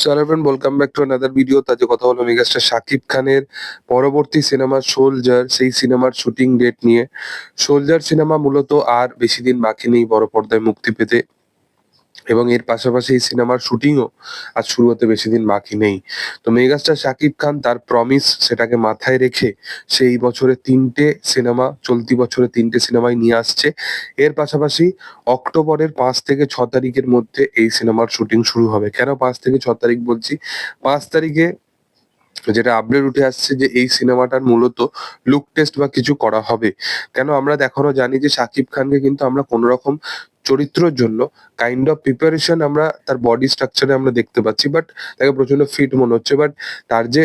So friend welcome back to another video তাতে কথা হলো মেগাস্টার শাকিব খানের পরবর্তী সিনেমা সোলজার সেই সিনেমার শুটিং ডেট নিয়ে। সোলজার সিনেমা মূলত আর বেশি দিন বাকি নেই, বড় পর্দায় মুক্তি পেতে। এবং এর পাশাপাশি এই সিনেমার শুটিংও আজ শুরু হতে বেশি দিন বাকি নেই। তো মেগাস্টার শাকিব খান তার প্রমিস সেটাকে মাথায় রেখে সেই বছরে তিনটে সিনেমা, চলতি বছরে তিনটে সিনেমায় নিয়ে আসছে। এর পাশাপাশি অক্টোবরের পাঁচ থেকে ছ তারিখের মধ্যে এই সিনেমার শুটিং শুরু হবে। কেন পাঁচ থেকে ছ তারিখ বলছি? পাঁচ তারিখে যেটা আপডেট উঠে আসছে যে এই সিনেমাটার মূলত লুক টেস্ট বা কিছু করা হবে। কেন আমরা দেখানো জানি যে শাকিব খানকে কিন্তু আমরা কোন রকম চরিত্রের জন্য কাইন্ড অফ প্রিপারেশন আমরা তার বডি স্ট্রাকচারে আমরা দেখতে পাচ্ছি বাট তাকে প্রচণ্ড ফিট মনে হচ্ছে। বাট তার যে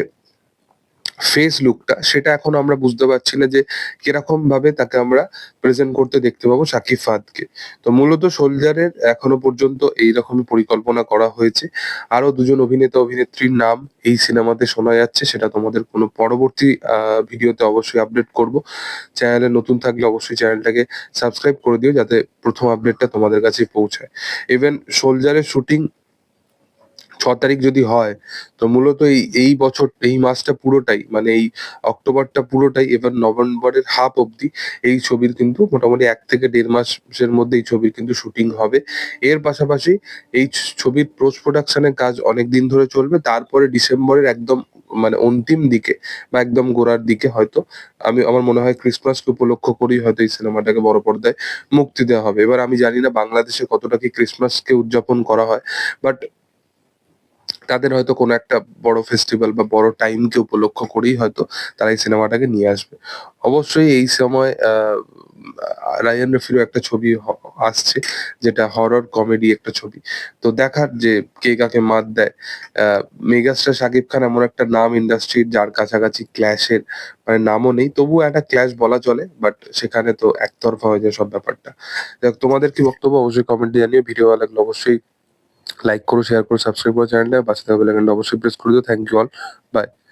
ফেস লুকটা সেটা এখন আমরা বুঝতে পারছি না যে কীরকম ভাবে তাকে আমরা প্রেজেন্ট করতে দেখতে পাবো সাকিব ফাদকে। তো মূলত সোলজারের এখনও পর্যন্ত এইরকমই পরিকল্পনা করা হয়েছে। আরও দুজন অভিনেতা, অভিনেত্রীর নাম এই সিনেমাতে শোনা যাচ্ছে, সেটা তোমাদের কোনো পরবর্তী ভিডিওতে অবশ্যই আপডেট করব। চ্যানেলে নতুন থাকলে অবশ্যই চ্যানেলটাকে সাবস্ক্রাইব করে দিও, যাতে প্রথম আপডেটটা তোমাদের কাছে পৌঁছায়। ইভেন সোলজারের শুটিং ছ তারিখ যদি হয়, তো মূলত এই এই বছর, এই মাসটা পুরোটাই মানে এই অক্টোবরটা পুরোটাই এবার নভেম্বরের হাফ অবধি এই ছবির কিন্তু মোটামুটি এক থেকে দেড় মাসের মধ্যে এই ছবির কিন্তু শুটিং হবে। এর পাশাপাশি এই ছবির পোস্ট প্রোডাকশনের কাজ অনেক দিন ধরে চলবে, তারপরে ডিসেম্বরের একদম মানে অন্তিম দিকে বা একদম গোড়ার দিকে হয়তো, আমি, আমার মনে হয় ক্রিসমাসকে উপলক্ষ করেই হয়তো এই সিনেমাটাকে বড় পর্দায় মুক্তি দেওয়া হবে। এবার আমি জানি না বাংলাদেশে কতটা কি ক্রিসমাসকে উদযাপন করা হয় বাট তাদের হয়তো কোনো একটা বড় ফেস্টিভ্যাল বা বড় টাইমকে উপলক্ষ করেই হয়তো তারা এই সিনেমাটাকে নিয়ে আসবে। অবশ্যই এই সময় রায়ান রফিরও একটা ছবি আসছে, যেটা হরর কমেডি একটা ছবি। তো দেখার যে কে কাকে মাত দেয় মেগাস্টার শাকিব খান এমন একটা নাম ইন্ডাস্ট্রির যার কাছাকাছি ক্ল্যাশের মানে নামও নেই। তবুও একটা ক্ল্যাশ বলা চলে বাট সেখানে তো একতরফা হয়ে যায় সব ব্যাপারটা। তোমাদের কি বক্তব্য? অবশ্যই কমেন্টে জানিয়ে ভিডিও ভালো লাগলে অবশ্যই লাইক করো শেয়ার করো সাবস্ক্রাইব করো চ্যানেলটা বাচ্চাদের হবে লেখানটা অবশ্যই প্রেস করে দিও। Thank you all by